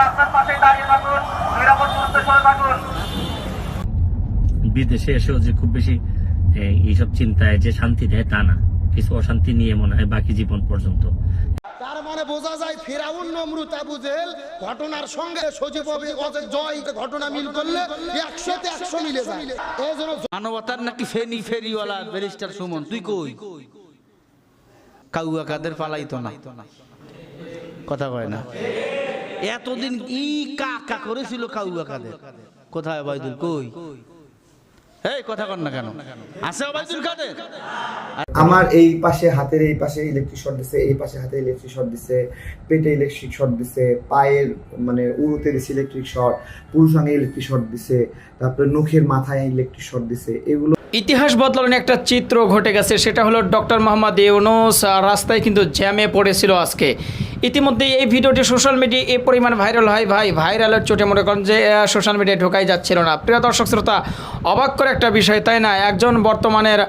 রাস্তার পাশে দাঁড়িয়ে থাকুন নিরাপদ দূরত্বে সরে থাকুন। বিদেশে এসেও যে খুব বেশি এইসব চিন্তায় যে শান্তি দেয় তা না। কিছু অশান্তি নিয়ে মনে হয় বাকি জীবন পর্যন্ত। তার মানে বোঝা যায় ফেরাউন নমরুত আবু জেহেল ঘটনার সঙ্গে সজীব জয়। ঘটনা মিল করলে একশোতে একশো মিলে যায়। এই জন্য মানবতার নাকি ফেনি ফেরিওয়ালা ব্যারিস্টার সুমন তুই কই? কাউয়া কাদের পালাইতো না? কথা কয় না। এতদিন ই কা কা করেছিল কাউয়া কাদের? কোথায় বাইদুল কই? এই কথা কর না কেন? আছে কাদের? আমার এই পাশে হাতের এই পাশে ইলেকট্রিক শর্ট দিছে এই পাশে হাতে ইলেকট্রিক শর্ট দিছে পেটে ইলেকট্রিক শর্ট দিছে পায়ের মানে উরুতে দিছে ইলেকট্রিক শর্ট পুরুষাঙ্গে ইলেকট্রিক শর্ট দিছে তারপরে নখের মাথায় ইলেকট্রিক শর্ট দিছে এগুলো ইতিহাস বদলানোর একটা চিত্র ঘটে গেছে সেটা হলো ডক্টর মোহাম্মদ ইউনুস রাস্তায় কিন্তু জ্যামে পড়েছিল আজকে। ইতিমধ্যে এই ভিডিওটি সোশ্যাল মিডিয়া এ পরিমাণ ভাইরাল হয়। ভাই, ভাইরালের চোটে মনে করেন যে সোশ্যাল মিডিয়ায় ঢোকাই যাচ্ছিল না। প্রিয় দর্শক, শ্রোতা, অবাক করে একটা বিষয়, তাই না? একজন বর্তমানের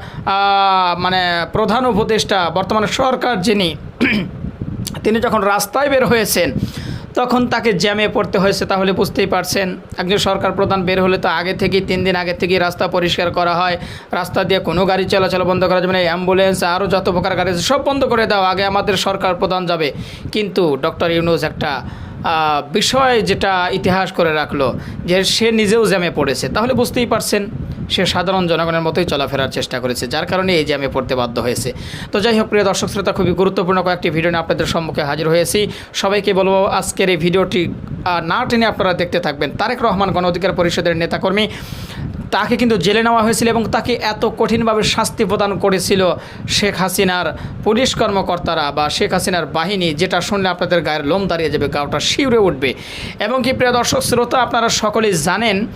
মানে প্রধান উপদেষ্টা, বর্তমানে সরকার যিনি, তিনি যখন রাস্তায় বের হয়েছেন তখন তাকে জ্যামে পড়তে হয়েছে তাহলে বুঝতেই পারছেন। একজন সরকার প্রধান বের হলে তো আগে থেকেই, তিন দিন আগে থেকেই রাস্তা পরিষ্কার করা হয়। রাস্তা দিয়ে কোনো গাড়ি চলাচল বন্ধ করা যাবে না অ্যাম্বুলেন্স, আরও যত প্রকার গাড়ি সব বন্ধ করে দাও, আগে আমাদের সরকার প্রধান যাবে। কিন্তু ডক্টর ইউনুস একটা বিষয় যেটা ইতিহাস করে রাখল, যে সে নিজেও জ্যামে পড়েছে। তাহলে বুঝতেই পারছেন, সে সাধারণ জনগণের মতোই চলাফেরার চেষ্টা করেছে, যার কারণে এই জ্যামে পড়তে বাধ্য হয়েছে। তো যাই হোক, প্রিয় দর্শক শ্রোতা, খুবই গুরুত্বপূর্ণ কয়েকটি ভিডিও নিয়ে আপনাদের সম্মুখে হাজির হয়েছি। সবাইকে বলব, আজকের এই ভিডিওটি না টেনে আপনারা দেখতে থাকবেন। তারেক রহমান গণ অধিকার পরিষদের নেতাকর্মী তাকে কিন্তু জেলে নেওয়া হয়েছিল এবং তাকে এত কঠিনভাবে শাস্তি প্রদান করেছিল শেখ হাসিনার পুলিশ কর্মকর্তারা বা শেখ হাসিনার বাহিনী। যেটা শুনলে আপনাদের গায়ের লোম দাঁড়িয়ে যাবে, গাওটা শিউরে উঠবে। এবং কি, প্রিয় দর্শক, শ্রোতা, আপনারা সকলেই জানেন,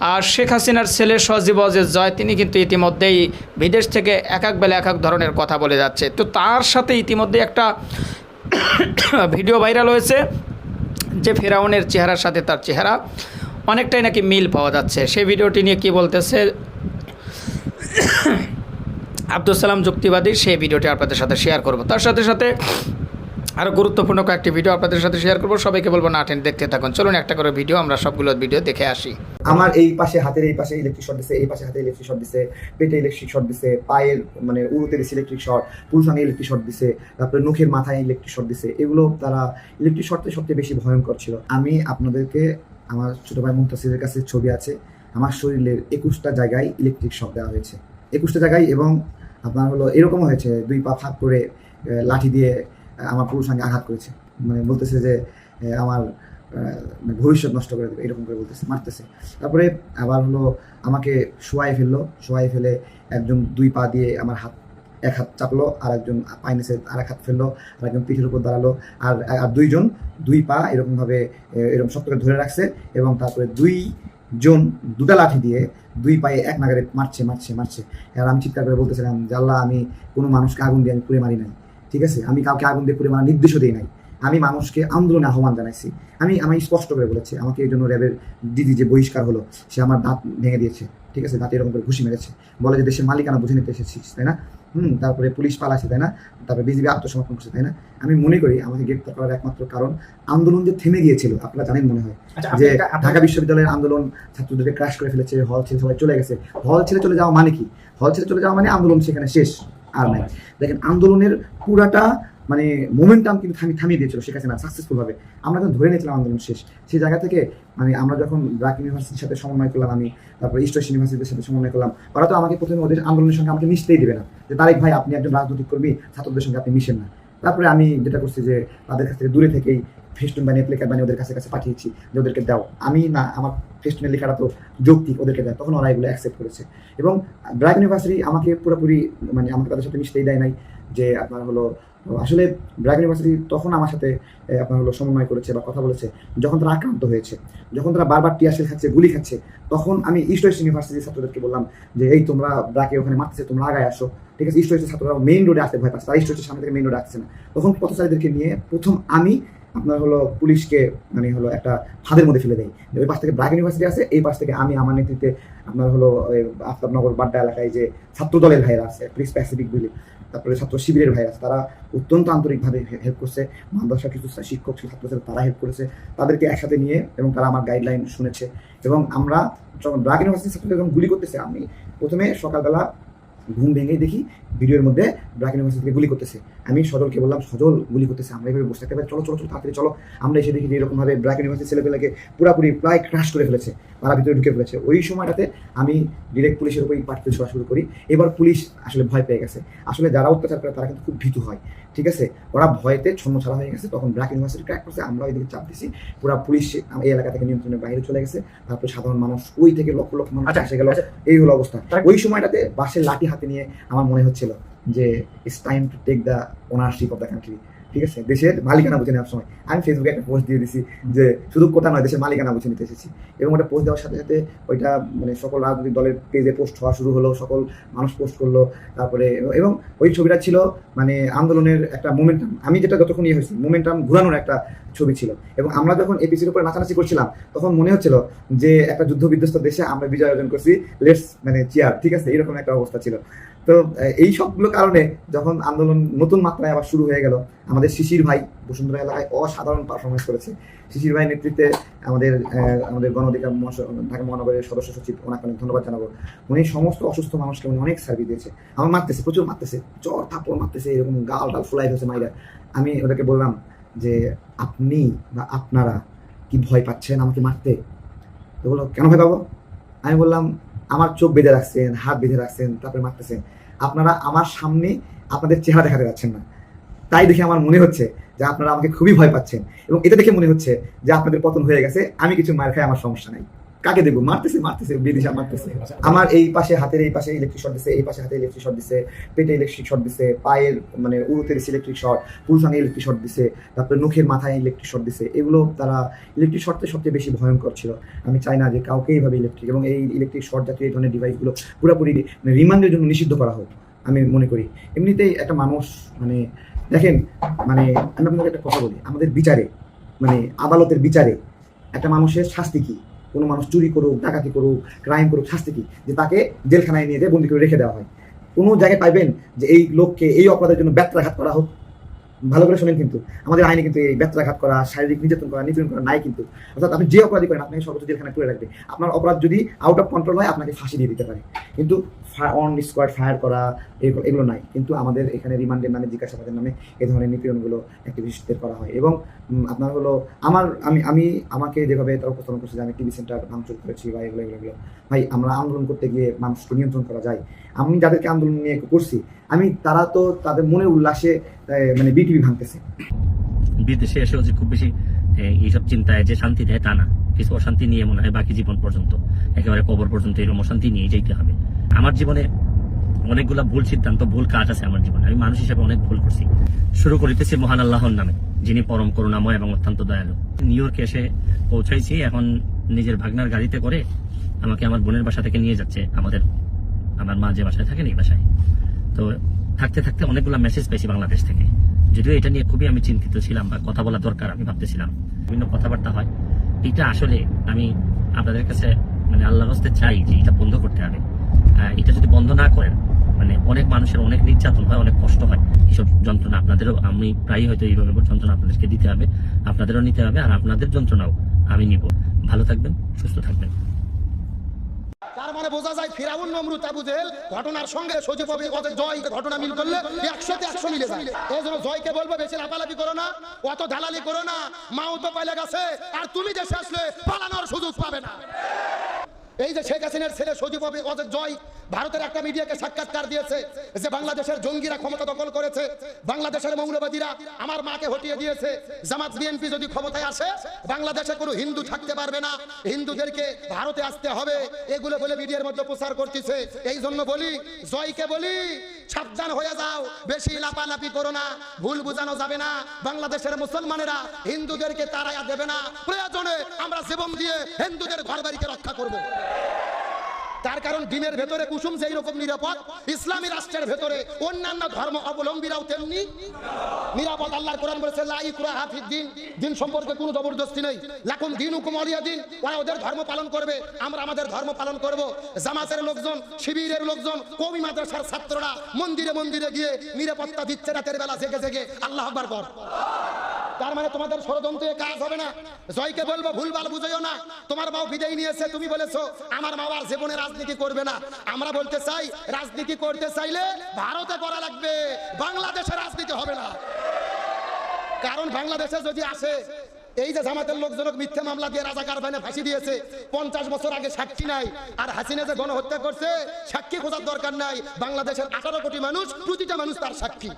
আর শেখ হাসিনার ছেলে সজীব অজের জয়, তিনি কিন্তু ইতিমধ্যেই বিদেশ থেকে এক এক বেলা এক এক ধরনের কথা বলে যাচ্ছে। তো তার সাথে ইতিমধ্যে একটা ভিডিও ভাইরাল হয়েছে, যে ফেরাউনের চেহারার সাথে তার চেহারা। অনেকটাই নাকি মিল পাওয়া যাচ্ছে। সেই ভিডিওটি নিয়ে কি বলতেছে, আব্দুল সালাম যুক্তিবাদী সেই ভিডিওটি আপনাদের সাথে শেয়ার করব। তার সাথে সাথে আরও গুরুত্বপূর্ণ কয়েকটি ভিডিও আপনাদের সাথে শেয়ার করব। সবাইকে বলব না টেন দেখতে থাকুন। চলুন একটা করে ভিডিও আমরা সবগুলো ভিডিও দেখে আসি। আমার এই পাশে, হাতের এই পাশে ইলেকট্রিক শর্ট দিছে, এই পাশে হাতে ইলেকট্রিক শর্ট দিছে, পেটে ইলেকট্রিক শর্ট দিছে, পায়ের মানে উরুতে দিছে ইলেকট্রিক শর্ট পুরুষাঙ্গে ইলেকট্রিক শর্ট দিছে, তারপরে নখের মাথায় ইলেকট্রিক শর্ট দিছে। এগুলো তারা ইলেকট্রিক শর্টে সবচেয়ে বেশি ভয়ঙ্কর ছিল। আমি আপনাদেরকে আমার ছোটো ভাই মুন্তাসিরের কাছে ছবি আছে। আমার শরীরের একুশটা জায়গায় ইলেকট্রিক শর্ট দেওয়া হয়েছে। একুশটা জায়গায় এবং আপনার হলো এরকম হয়েছে, দুই পা ফাঁক করে লাঠি দিয়ে আমার পুরুষাঙ্গে আঘাত করেছে। মানে বলতেছে যে আমার মানে ভবিষ্যৎ নষ্ট করে দেবে, এরকম করে বলতেছে, মারতেছে। তারপরে আবার হলো আমাকে শোয়াই ফেলল শোয়াই ফেলে একজন দুই পা দিয়ে আমার হাত এক হাত চাপলো আর একজন পায়ে নিচে আর এক হাত ফেলল আর একজন পিঠের উপর দাঁড়াল, আর আর দুইজন, দুই পা এরকমভাবে এরকম শক্ত করে ধরে রাখছে এবং তারপরে দুই জন দুটা লাঠি দিয়ে দুই পায়ে এক নাগারে মারছে মারছে মারছে। আর আমি চিৎকার করে বলতেছিলাম যে, আল্লাহ, আমি কোনো মানুষকে আগুন দিয়ে আমি পুড়ে মারি নাই। ঠিক আছে? আমি কাউকে আগুন দিয়ে পুড়ে মারার নির্দেশও দিই নাই। আমি মানুষকে আন্দোলনে আহ্বান জানাইছি। আমি আমি স্পষ্ট করে বলেছি, আমাকে এই জন্য র্যাবের দিদি যে বহিষ্কার হলো, সে আমার দাঁত ভেঙে দিয়েছে। ঠিক আছে? দাঁতে এরকম করে ঘুষি মেরেছে। বলে যে, দেশের মালিকানা বুঝে নিতে এসেছিস। তাই না? হুম তারপরে পুলিশ পালাছে তাই না? তারপরে বিজেপি আত্মসমর্পণ করছে তাই না? আমি মনে করি আমাকে গ্রেপ্তার করার একমাত্র কারণ আন্দোলন যে থেমে গিয়েছিল আপনারা জানেন মনে হয়। যে ঢাকা বিশ্ববিদ্যালয়ের আন্দোলন ছাত্রদেরকে ক্রাশ করে ফেলেছে হল ছেড়ে সবাই চলে গেছে। হল ছেড়ে চলে যাওয়া মানে কি? হল ছেড়ে চলে যাওয়া মানে আন্দোলন সেখানে শেষ আর নাই। দেখেন আন্দোলনের পুরাটা মানে মোমেন্টাম কিন্তু থামিয়ে থামিয়ে দিয়েছিল। শেখ হাসিনা সাকসেসফুল ভাবে। আমরা যখন ধরে নিয়েছিলাম আন্দোলন শেষ, সেই জায়গা থেকে মানে আমরা যখন ব্রাক ইউনিভার্সিটির সাথে সমন্বয় করলাম আমি, তারপর ইস্ট ওয়েস্ট ইউনিভার্সিটির সাথে সমন্বয় করলাম, ওরা তো আমাকে প্রথমে ওদের আন্দোলনের সঙ্গে আমাকে মিশতেই দেবে না। যে তারেক ভাই, আপনি একজন রাজনৈতিক কর্মী, ছাত্রদের সঙ্গে আপনি মিশেন না। তারপরে আমি যেটা করছি যে তাদের কাছ থেকে দূরে থেকেই ফেস্টুন বানিয়ে প্লেকার বানিয়ে ওদের কাছে কাছে পাঠিয়েছি যে ওদেরকে দাও। আমি না, আমার ফেস্টুনের লেখাটা তো যৌক্তিক, ওদেরকে দেয় তখন ওরা এগুলো অ্যাকসেপ্ট করেছে। এবং ব্র্যাক ইউনিভার্সিটি আমাকে পুরোপুরি মানে আমাকে তাদের সাথে মিশতেই দেয় নাই যে আপনার হলো আসলে ব্র্যাক ইউনিভার্সিটি তখন আমার সাথে আপনার হলো সমন্বয় করেছে বা কথা বলেছে। যখন তারা আক্রান্ত হয়েছে, যখন তারা বারবার টিয়াশিল খাচ্ছে, গুলি খাচ্ছে, তখন আমি ইস্ট ওয়েস্ট ইউনিভার্সিটির ছাত্রদেরকে বললাম যে, এই তোমরা ব্র্যাকে ওখানে মারতেছে, তোমরা আগায় আসো। ঠিক আছে ইস্ট ওয়েস্টের ছাত্ররা মেইন রোডে আসতে ভয় পাচ্ছে, তারা ইস্ট ওয়েস্টের সামনে থেকে মেইন রোডে আসছে না। তখন পথচারীদেরকে নিয়ে প্রথম আমি আপনার হলো পুলিশকে মানে হলো একটা ফাঁদের মধ্যে ফেলে দেয়। ওই পাশ থেকে ব্র্যাক ইউনিভার্সিটি আছে, এই পাশ থেকে আমি আমার নেতৃত্বে আপনার হলো আফতাবনগর বাড্ডা এলাকায় যে ছাত্র দলের ভাইরা আছে প্রিস প্যাসিফিক বলে, তারপরে ছাত্র শিবিরের ভাই আছে, তারা অত্যন্ত আন্তরিকভাবে হেল্প করছে। মাদ্রাসা কিছু শিক্ষক ছাত্র তারা হেল্প করেছে। তাদেরকে একসাথে নিয়ে এবং তারা আমার গাইডলাইন শুনেছে। এবং আমরা যখন ব্র্যাক ইউনিভার্সিটি ছাত্রদের যখন গুলি করতেছে, আমি প্রথমে সকালবেলা ঘুম ভেঙেই দেখি ভিডিওর মধ্যে ব্র্যাক ইউনিভার্সিটি থেকে গুলি করতেছে। আমি সজলকে বললাম সজল গুলি করতেছে আমরা এইভাবে বসে থাকতে পারি চলো চলো চলো তাড়াতাড়ি চলো। আমরা এসে দেখি যে এরকমভাবে ব্র্যাক ইউনিভার্সিটি ছেলেপেলেকে পুরাপুরি প্রায় ক্রাশ করে ফেলেছে তারা ভিতরে ঢুকে ফেলেছে। ওই সময়টাতে আমি ডিরেক্ট পুলিশের উপরই পাঠিয়ে ছোড়া শুরু করি। এবার পুলিশ আসলে ভয় পেয়ে গেছে। আসলে যারা অত্যাচার করে তারা কিন্তু খুব ভীতু হয়। ঠিক আছে? ওরা ভয়তে ছন্ন ছাড়া হয়ে গেছে। তখন ব্র্যাক ইউনিভার্সিটি ক্র্যাক করছে আমরা ওইদিকে চাপ দিছি। পুরা পুলিশ এই এলাকা থেকে নিয়ন্ত্রণের বাইরে চলে গেছে। তারপরে সাধারণ মানুষ ওই থেকে লক্ষ লক্ষ মানুষ আচ্ছা, এসে গেল। আচ্ছা। এই হলো অবস্থা। ওই সময়টাতে বাসের লাঠি হাতে নিয়ে আমার মনে হচ্ছিল যে it's time to take the ownership of the country ঠিক আছে? দেশের মালিকানা বুঝে নেওয়ার সময়। আমি ফেসবুকে একটা পোস্ট দিয়ে দিছি যে শুধু কোটা নয়, দেশের মালিকানা বুঝে নিতে এসেছি। এবং ওটা পোস্ট দেওয়ার সাথে সাথে ওইটা মানে সকল রাজনৈতিক দলের পেজে পোস্ট হওয়া শুরু হলো, সকল মানুষ পোস্ট করল, তারপরে এবং ওই ছবিটা ছিল মানে আন্দোলনের একটা মোমেন্টাম আমি যেটা যতক্ষণ ইয়ে হয়েছি মোমেন্টাম ঘুরানোর একটা ছবি ছিল। এবং আমরা যখন এপিসির উপরে নাচানাচি করছিলাম, তখন মনে হচ্ছিল যে একটা যুদ্ধ বিধ্বস্ত দেশে আমরা বিজয় অর্জন করছি লেটস মানে চেয়ার ঠিক আছে? এরকম একটা অবস্থা ছিল। তো এই সবগুলো কারণে যখন আন্দোলন নতুন মাত্রায় আবার শুরু হয়ে গেল, আমাদের শিশির ভাই বসুন্ধরা এলাকায় অসাধারণ পারফরমেন্স করেছে। শিশির ভাই নেতৃত্বে আমাদের আমাদের গণ অধিকার ঢাকা মহানগরের সদস্য সচিব, ওনাকে অনেক ধন্যবাদ জানাব। উনি সমস্ত অসুস্থ মানুষকে উনি অনেক সার্ভিস দিয়েছে। আমার মারতেছে, প্রচুর মারতেছে জ্বর থাপড় মারতেছে, এরকম গাল ডাল ফুলাই হয়েছে মাইরা। আমি ওদেরকে বললাম যে আপনি বা আপনারা কি ভয় পাচ্ছেন আমাকে মারতে? তো বলল, কেন ভয় পাবো? আমি বললাম, আমার চোখ বেঁধে রাখছেন, হাত বেঁধে রাখছেন, তারপরে মারতেছেন। আপনারা আমার সামনে আপনাদের চেহারা দেখাতে যাচ্ছেন না। তাই দেখে আমার মনে হচ্ছে যে আপনারা আমাকে খুবই ভয় পাচ্ছেন। এবং এটা দেখে মনে হচ্ছে যে আপনাদের পতন হয়ে গেছে, আমি কিছু মার খাই, আমার সমস্যা নাই। কাকে দেখব? মারতেছে মারতেছে, বিদিশা মারতেছে। আমার এই পাশে, হাতের এই পাশে ইলেকট্রিক শট দিছে, এই পাশে হাতে ইলেকট্রিক শট দিছে, পেটে ইলেকট্রিক শট দিছে, পায়ের মানে উরুতে ইলেকট্রিক শট পুরুষাঙ্গে ইলেকট্রিক শট দিছে, তারপরে নখের মাথায় ইলেকট্রিক শট দিছে, এগুলো তারা ইলেকট্রিক শটতে সবচেয়ে বেশি ভয়ঙ্কর ছিল। আমি চাই না যে কাউকে এইভাবে ইলেকট্রিক এবং এই ইলেকট্রিক শর্ট জাতীয় এই ধরনের ডিভাইসগুলো পুরোপুরি মানে রিমান্ডের জন্য নিষিদ্ধ করা হোক, আমি মনে করি। এমনিতেই একটা মানুষ মানে দেখেন মানে আমি আপনাকে একটা কথা বলি, আমাদের বিচারে মানে আদালতের বিচারে একটা মানুষের শাস্তি কি? কোনো মানুষ চুরি করুক, ডাকাতি করুক ক্রাইম করুক, শাস্তি কি? যে তাকে জেলখানায় নিয়ে যেয়ে বন্দি করে রেখে দেওয়া হয়। কোনো জায়গায় পাইবেন যে এই লোককে, এই অপরাধের জন্য ব্যত্রাঘাত করা হোক? ভালো করে শোনেন কিন্তু। আমাদের আইনে কিন্তু এই ব্যত্রাঘাত করা, শারীরিক নির্যাতন করা, নিপীড়ন করা নাই কিন্তু। অর্থাৎ আপনি যে অপরাধী করেন, আপনাকে সর্বোচ্চ জেলখানায় তুলে রাখবে। আপনার অপরাধ যদি আউট অফ কন্ট্রোল হয়, আপনাকে ফাঁসি দিয়ে দিতে পারে। কিন্তু অন স্কোয়াড ফায়ার করা এগুলো নাই। কিন্তু আমাদের এখানে রিমান্ডের নামে, জিজ্ঞাসাবাদের নামে এ ধরনের নিপীড়নগুলো অ্যাক্টিভিস্টদের করা হয়। এবং আপনার হলো, আমার, আমি আমি, আমাকে যেভাবে তারা উপস্থাপন করছে যে আমি টিভি সেন্টার ভাঙচুর করেছি বা এগুলো এগুলো। ভাই, আমরা আন্দোলন করতে গিয়ে মানুষকে নিয়ন্ত্রণ করা যায়। আমি যাদেরকে আন্দোলন নিয়ে করছি, আমি, তারা তো তাদের মনের উল্লাসে মানে বিটিভি ভাঙতেছে। বিদেশে এসেও যে খুব বেশি এইসব চিন্তায় যে শান্তি দেয় তা না। কিছু অশান্তি নিয়ে মনে হয় বাকি জীবন পর্যন্ত। একেবারে কবর পর্যন্ত এরকম অশান্তি নিয়ে যেতে হবে। আমার জীবনে অনেকগুলা ভুল সিদ্ধান্ত, ভুল কাজ আছে আমার জীবনে। আমি মানুষ হিসেবে অনেক ভুল করছি। শুরু করিতেছি মহান আল্লাহর নামে, যিনি পরম করুণাময় এবং অত্যন্ত দয়ালু। নিউ ইয়র্কে এসে পৌঁছাইছি, এখন নিজের ভাগনার গাড়িতে করে আমাকে আমার বোনের বাসা থেকে নিয়ে যাচ্ছে আমাদের। আমার মা যে বাসায় থাকেন এই বাসায়। তো থাকতে থাকতে অনেকগুলো মেসেজ পেয়েছি বাংলাদেশ থেকে। যদিও এটা নিয়ে খুবই আমি চিন্তিত ছিলাম বা কথা বলা দরকার, আমি ভাবতেছিলাম। বিভিন্ন কথাবার্তা হয়। এটা আসলে আমি আপনাদের কাছে মানে আল্লাহর হস্তে চাই যে এটা বন্ধ করতে হবে। এটা যদি বন্ধ না করেন মানে অনেক মানুষের অনেক নির্যাতন হয়, অনেক কষ্ট হয়। এইসব যন্ত্রণা আপনাদেরও, আমি প্রায়ই হয়তো এইভাবে যন্ত্রণা আপনাদেরকে দিতে হবে, আপনাদেরও নিতে হবে, আর আপনাদের যন্ত্রণাও আমি নিব। ভালো থাকবেন, সুস্থ থাকবেন। তার মানে বোঝা যায় ফিরাউন, নমরুদ, আবু জেহেল ঘটনার সঙ্গে সজীব হবে। ওদের জয় ঘটনা মিল করলে একশোতে একশো মিলে যায়। এই জন্য জয়কে বলব, বেশি লাপালাপি করো না, অত দালালি করো না, মাও তো পাইলে গেছে, আর তুমি দেশে আসলে পালানোর সুযোগ পাবে না। এই যে শেখ হাসিনার ছেলে সজীব হবে ওদের জয় ভারতের একটা মিডিয়াকে সাক্ষাৎকার দিয়েছে যে বাংলাদেশের জঙ্গিরা ক্ষমতা দখল করেছে, বাংলাদেশের মৌলবাদীরা আমার মাকে হটিয়ে দিয়েছে। জামাত বিএনপি যদি ক্ষমতায় আসে, বাংলাদেশে কোনো হিন্দু থাকতে পারবে না। হিন্দুদেরকে ভারতে আসতে হবে। এগুলো বলে মিডিয়ার মধ্যে প্রচার করতেছে। এই জন্য বলি, জয়কে বলি, সাবধান হয়ে যাও। বেশি লাপালাপি করো না। ভুল বোঝানো যাবে না। বাংলাদেশের মুসলমানেরা হিন্দুদেরকে তারাইয়া দেবে না। প্রয়োজনে আমরা জীবন দিয়ে হিন্দুদের ঘর বাড়িকে রক্ষা করব। তার কারণ দিনের ভেতরে কুসুম যেই রকম নিরাপদ, ইসলামী রাষ্ট্রের ভেতরে অন্যান্য ধর্ম অবলম্বীরাও তেমনি নিরাপদ। আল্লাহর কোরআন বলেছে, লা ইকরা হাফিদ দিন। দিন সম্পর্কে কোনো জবরদস্তি নেই। লাকুম দিন হুকুম অলিয়া দিন। ওরা ওদের ধর্ম পালন করবে, আমরা আমাদের ধর্ম পালন করব। জামাতের লোকজন, শিবিরের লোকজন কমি মাদ্রাসার ছাত্ররা মন্দিরে মন্দিরে গিয়ে নিরাপত্তা দিচ্ছে রাতের বেলা, জেগে জেগে। আল্লাহ আকবার কর। তার মানে তোমাদের ষড়যন্ত্রে কাজ হবে না। জয়কে বলব, ভুলভাল বুঝেও না। তোমার মাও বিদায় নিয়েছে, তুমি বলেছ, আমার মা আর জীবনে রাজনীতি করবে না। আমরা বলতে চাই, রাজনীতি করতে চাইলে ভারতে করা লাগবে। বাংলাদেশে রাজনীতি হবে না। কারণ বাংলাদেশে যদি আসে, এই যে জামাতের লোকজনক মিথ্যে মামলা দিয়ে রাজাকার বাইনে ফাঁসি দিয়েছে, পঞ্চাশ বছর আগে সাক্ষী নাই, আর হাসিনা যে গণহত্যা করছে, সাক্ষী খোঁজার দরকার নাই। বাংলাদেশের আঠারো কোটি মানুষ, প্রতিটা মানুষ তার সাক্ষী।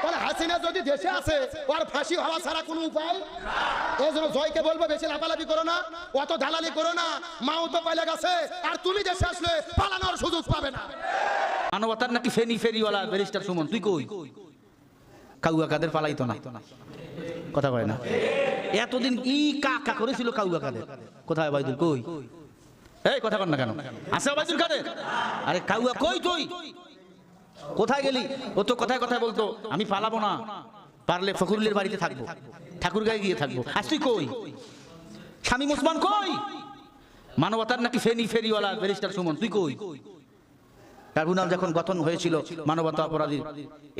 তাহলে হাসিনা যদি দেশে আছে ওর ফাঁসি হওয়া ছাড়া কোনো উপায়? এই জন্য জয়কে বলব, বেশি লাফালাফি করো না, অত দালালি করো না, মাও তো পাইলে গেছে, আর তুমি দেশে আসলে পালানোর সুযোগ পাবে না। মানবতার নাকি ফেনি ফেরিওয়ালা ব্যারিস্টার সুমন, তুই কই? কাউয়া কাদের পালাইতো না? কথা কয় না। এতদিন ই কাকা করেছিল কাউয়া কাদের? কোথায় বাইদুল, কই? এই, কথা কর না কেন? আছে বাইদুল কাদের? আরে কাউয়া কই তুই? কোথায় গেলি? ও তো কথায় কথায় বলতো, আমি পালাবো না। পারলে ফখরুলের বাড়িতে থাকব। ঠাকুর গায়ে গিয়ে থাকব। আজ তুই কই? স্বামী মুসলমান কই? মানবতার নাকি ফেনি ফেরিওয়ালা ব্যারিস্টার সুমন? তুই কই? ট্রাইব্যুনাল যখন গঠন হয়েছিল মানবতা অপরাধীর,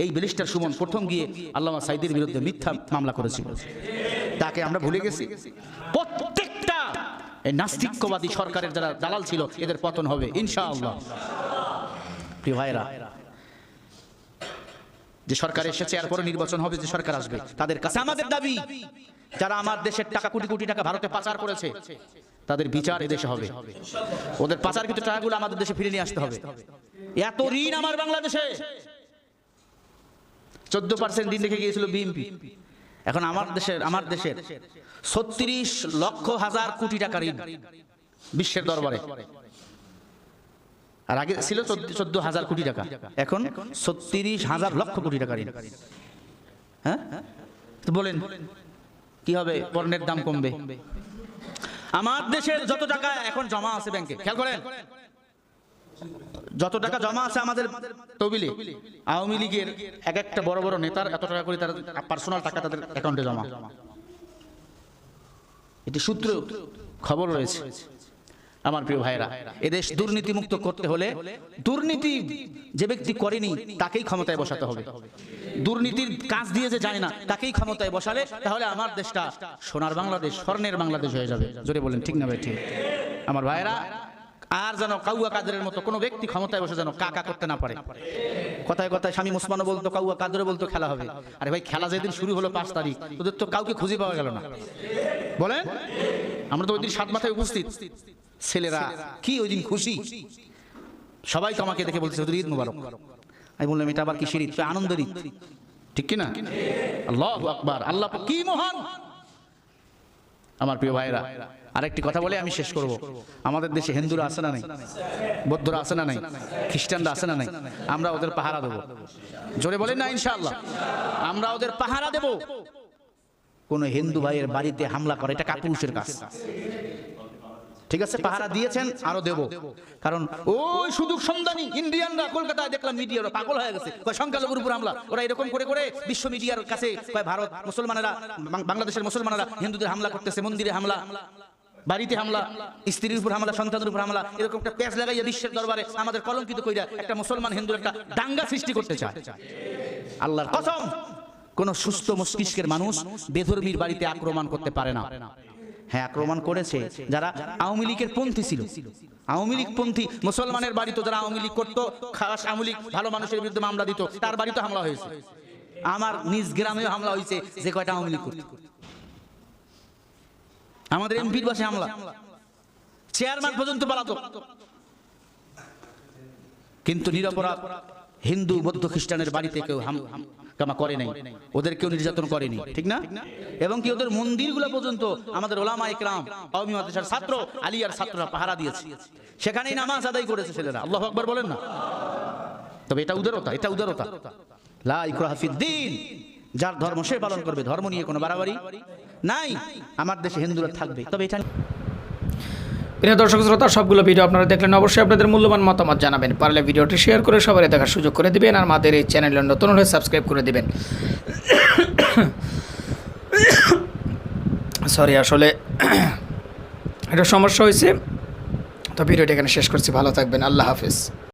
এই ব্যারিস্টার সুমন প্রথম গিয়ে আল্লামা সাইদের বিরুদ্ধে মিথ্যা মামলা করেছিল। তাকে আমরা ভুলে গেছি। প্রত্যেকটা এই নাস্তিক্যবাদী সরকারের যারা দালাল ছিল, এদের পতন হবে, ইনশাআল্লাহ। প্রিয় ভাইরা যে সরকার এসেছে এরপরে নির্বাচন হবে যে সরকার আসবে তাদের কাছে আমাদের দাবি। যারা আমার দেশের টাকা কোটি কোটি টাকা ভারতে পাচার করেছে তাদের বিচার এদেশে হবে। ওদের পাচার কিন্তু টাকাগুলো আমাদের দেশে ফিরে নিয়ে আসতে হবে। এত ঋণ আমার বাংলাদেশে। চোদ্দ পার্সেন্ট ঋণ রেখে গিয়েছিল বিএনপি। এখন আমার দেশের আমার দেশের ছত্রিশ লক্ষ হাজার কোটি টাকা ঋণ বিশ্বের দরবারে। আর আগে ছিল চোদ্দ হাজার কোটি টাকা। এখন ছত্রিশ হাজার লক্ষ কোটি টাকা ঋণ। হ্যাঁ? তো বলেন, কি হবে? পণ্যের দাম কমবে। আমার দেশের যত টাকা এখন জমা আছে ব্যাংকে, খেয়াল করেন? যত টাকা জমা আছে আমাদের তবিলে আওয়ামী লীগের এক একটা বড় বড় নেতার এত টাকা করে তার পার্সোনাল টাকা তাদের অ্যাকাউন্টে জমা। এটি সূত্র, খবর রয়েছে। আমার প্রিয় ভাইরা এদেশ দুর্নীতি মুক্ত করতে হলে দুর্নীতি যে ব্যক্তি করেনি, তাকেই ক্ষমতায় বসাতে হবে। দুর্নীতির কাজ দিয়ে যে যায় না, তাকেই ক্ষমতায় বসালে তাহলে আমার দেশটা সোনার বাংলাদেশ, স্বর্ণের বাংলাদেশ হয়ে যাবে। জোরে বলেন, ঠিক না ভাই, ঠিক? আমার ভাইরা আর যেন কাউয়া কাদের মতো কোনো ব্যক্তি ক্ষমতায় বসে যেন কাকা করতে না পারে। কথায় কথায় স্বামী মুসমানও বলতো, কাউয়া কাদরে বলতো, খেলা হবে। আরে ভাই, খেলা যেদিন শুরু হলো পাঁচ তারিখ, ওদের তো কাউকে খুঁজে পাওয়া গেল না। বলেন, আমরা তো ওই দিন সাত মাথায় উপস্থিত। ছেলেরা, কি ওই দিন খুশি? সবাই তো আমাকে দেখে বলছে ঈদ মুবারক। আমি বললাম, এটা আবার কিসের ঈদ? আনন্দের ঈদ। ঠিক কি না আল্লাহ আকবার। আল্লাহ কি মহান! আমার প্রিয় ভাইরা আরেকটি কথা বলে আমি শেষ করব। আমাদের দেশে হিন্দুরা আছে না নাই? বৌদ্ধরা আছে না নাই? খ্রিস্টানরা আছে না নাই? আমরা ওদের পাহারা দেব। জোরে বলেন না, ইনশাআল্লাহ। আমরা ওদের পাহারা দেব। কোন হিন্দু ভাইয়ের বাড়িতে হামলা করে, এটা কাপুরুষের কাজ। ঠিক আছে পাহারা দিয়েছেন আরও দেব। কারণ ওই শুধু সন্ধানী ইন্ডিয়ানরা কলকাতায় দেখলাম মিডিয়ারা পাগল হয়ে গেছে। সংখ্যালঘুর উপর হামলা ওরা এরকম করে করে বিশ্ব মিডিয়ার কাছে ভারত মুসলমানেরা বাংলাদেশের মুসলমানেরা হিন্দুদের হামলা করতেছে মন্দিরে হামলা বাড়িতে হামলা স্ত্রীর উপর হামলা সন্তানের উপর হামলা এরকম একটা প্যাঁচ লাগাইয়া বিশ্বের দরবারে আমাদের কলঙ্কিত কইরা একটা মুসলমান হিন্দুর একটা দাঙ্গা সৃষ্টি করতে চায়। আল্লাহর কসম কোন সুস্থ মস্তিষ্কের মানুষ বেধর্মীর বাড়িতে আক্রমণ করতে পারে না। হ্যাঁ আক্রমণ করেছে যারা আওয়ামী লীগের পন্থী ছিল। আওয়ামী লীগ পন্থী মুসলমানের বাড়ি তো যারা আওয়ামী লীগ করতো খাস আওয়ামী লীগ ভালো মানুষের বিরুদ্ধে মামলা দিত তার বাড়িতে হামলা হয়েছে। আমার নিজ গ্রামেও হামলা হয়েছে যে কয়টা আওয়ামী লীগ করতো। আমাদের এমপির পাশে হামলা। চেয়ারম্যান পর্যন্ত পালাতো। কিন্তু নিরপরাধ হিন্দু বৌদ্ধ খ্রিস্টানের বাড়িতে কেউ হাম- কামা করে নাই। ওদের কেউ নির্যাতন করেনি। ঠিক না? এবং কি ওদের মন্দিরগুলো পর্যন্ত আমাদের ওলামা একরাম আওয়ামী ছাত্র, আলিয়ার ছাত্ররা পাহারা দিয়েছে। সেখানেই নামাজ আদায় করেছে ছেলেরা। আল্লাহ আকবার বলেন না। তবে এটা উদারতা এটা উদারতা। লা যার ধর্ম সে পালন করবে, ধর্ম নিয়ে কোনো বাড়াবাড়ি নাই। আমার দেশে হিন্দুরা থাকবে। তবে এটা প্রিয় দর্শক শ্রোতা, সবগুলো ভিডিও আপনারা দেখলেন, অবশ্যই আপনাদের মূল্যবান মতামত জানাবেন। পারলে ভিডিওটি শেয়ার করে সবাই দেখার সুযোগ করে দিবেন আর আমাদের এই চ্যানেলে নতুন হলে সাবস্ক্রাইব করে দিবেন। সরি আসলে একটা সমস্যা হয়েছে। তো ভিডিওটি এখানে শেষ করছি। ভালো থাকবেন। আল্লাহ হাফিজ।